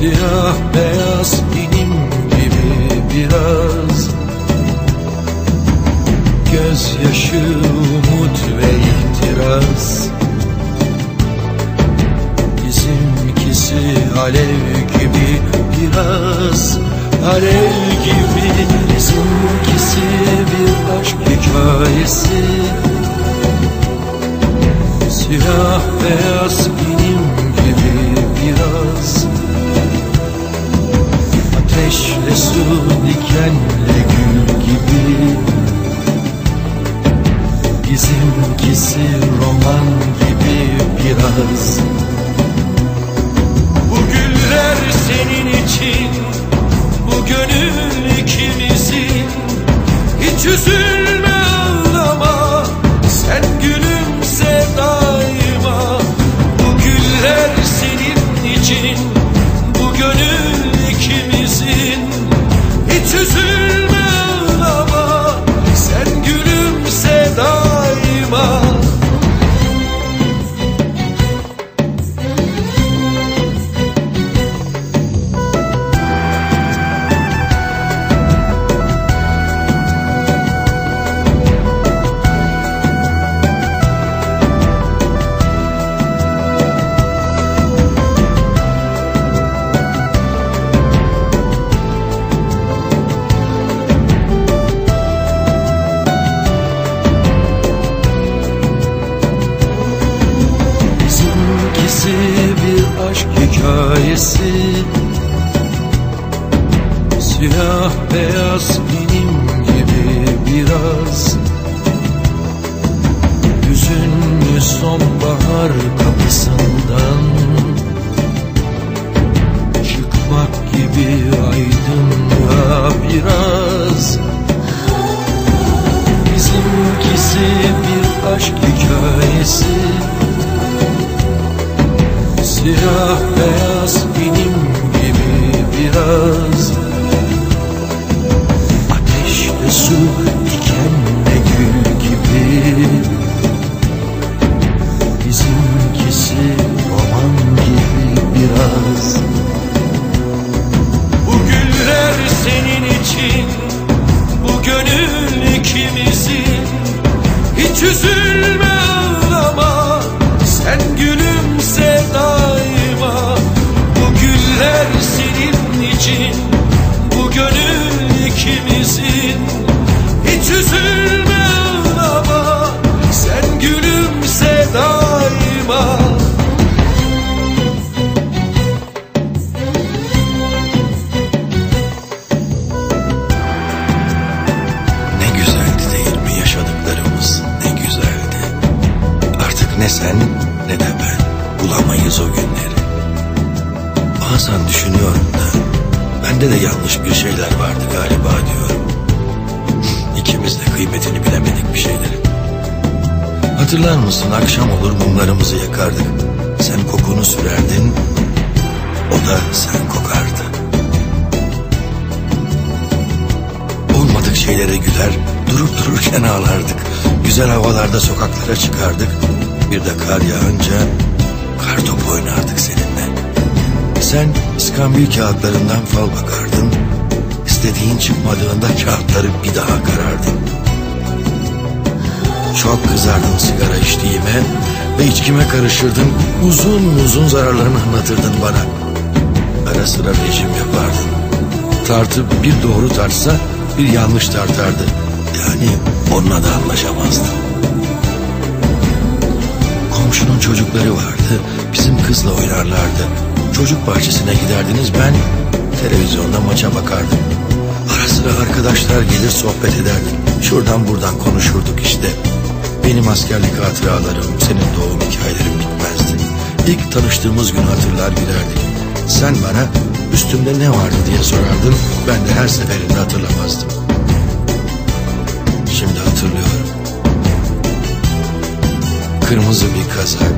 Siyah beyaz dinim gibi biraz. Göz Gözyaşı, umut ve ihtiras Bizimkisi alev gibi biraz. Alev gibi bizimkisi bir aşk hikayesi. Siyah beyaz gibi Ateşle su dikenle gül gibi. Bizimkisi roman gibi biraz. Bu güller senin için Bu gönül ikimizin. Hiç üzülme hikayesi Siyah beyaz benim gibi biraz. Hüzünlü sonbahar kapısından Çıkmak gibi aydınlığa biraz Su dikenle gül gibi. Bizimkisi roman gibi biraz. Bu güller senin için Bu gönül ikimizin. Hiç üzülme ağlama Sen gülümse daima. Bu güller senin için Bu gönül ikimizin üzülme ağlama Sen gülümse daima Ne güzeldi değil mi yaşadıklarımız ne güzeldi. Artık ne sen ne de ben bulamayız o günleri. Bazen düşünüyorum da bende de yanlış bir şeyler vardı galiba diyorum. İkimiz de kıymetini bilemedik bir şeylerin. Hatırlar mısın akşam olur mumlarımızı yakardık. Sen kokunu sürerdin o da sen kokardı. Olmadık şeylere güler, durup dururken ağlardık. Güzel havalarda sokaklara çıkardık. Bir de kar yağınca kar topu oynardık seninle. Sen iskambil kağıtlarından fal bakardın. İstediğin çıkmadığında kağıtları bir daha karardın. Çok kızardın sigara içtiğime ve içkime karışırdın. Uzun uzun zararlarını anlatırdın bana. Ara sıra rejim yapardın. Tartı bir doğru tartsa bir yanlış tartardı. Yani onunla da anlaşamazdın. Komşunun çocukları vardı. Bizim kızla oynarlardı. Çocuk bahçesine giderdiniz ben televizyonda maça bakardım. Sıra arkadaşlar gelir sohbet ederdik. Şuradan buradan konuşurduk işte. Benim askerlik hatıralarım, senin doğum hikayelerin bitmezdi. İlk tanıştığımız günü hatırlar gülerdik. Sen bana üstümde ne vardı diye sorardın. Ben de her seferinde hatırlamazdım. Şimdi hatırlıyorum. Kırmızı bir kazak,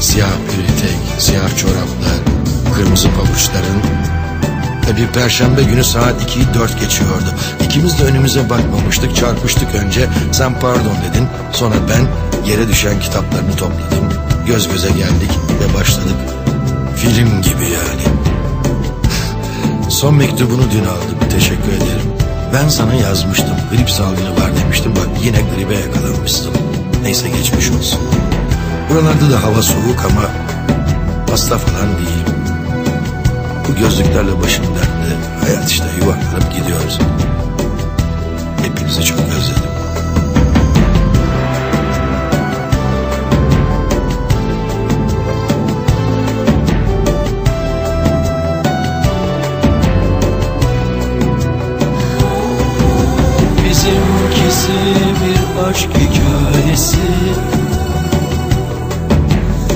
siyah bir etek, siyah çoraplar, kırmızı pabuçların bir perşembe günü saat 2'yi 4 geçiyordu. İkimiz de önümüze bakmamıştık, çarpıştık önce. Sen pardon dedin, sonra ben yere düşen kitaplarını topladım. Göz göze geldik ve başladık. Film gibi yani. Son mektubunu dün aldım, teşekkür ederim. Ben sana yazmıştım, grip salgını var demiştim. Bak yine gribe yakalanmıştım. Neyse geçmiş olsun. Buralarda da hava soğuk ama hasta falan değilim. Bu gözlüklerle başım dertte. Hayat işte yuvarlanıp gidiyoruz. Hepinizi çok özledim. Bizimkisi bir aşk hikayesi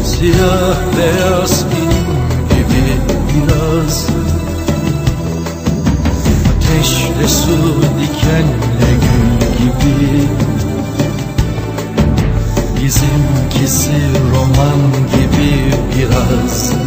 Siyah beyaz film su dikenle gül gibi. Bizimkisi roman gibi biraz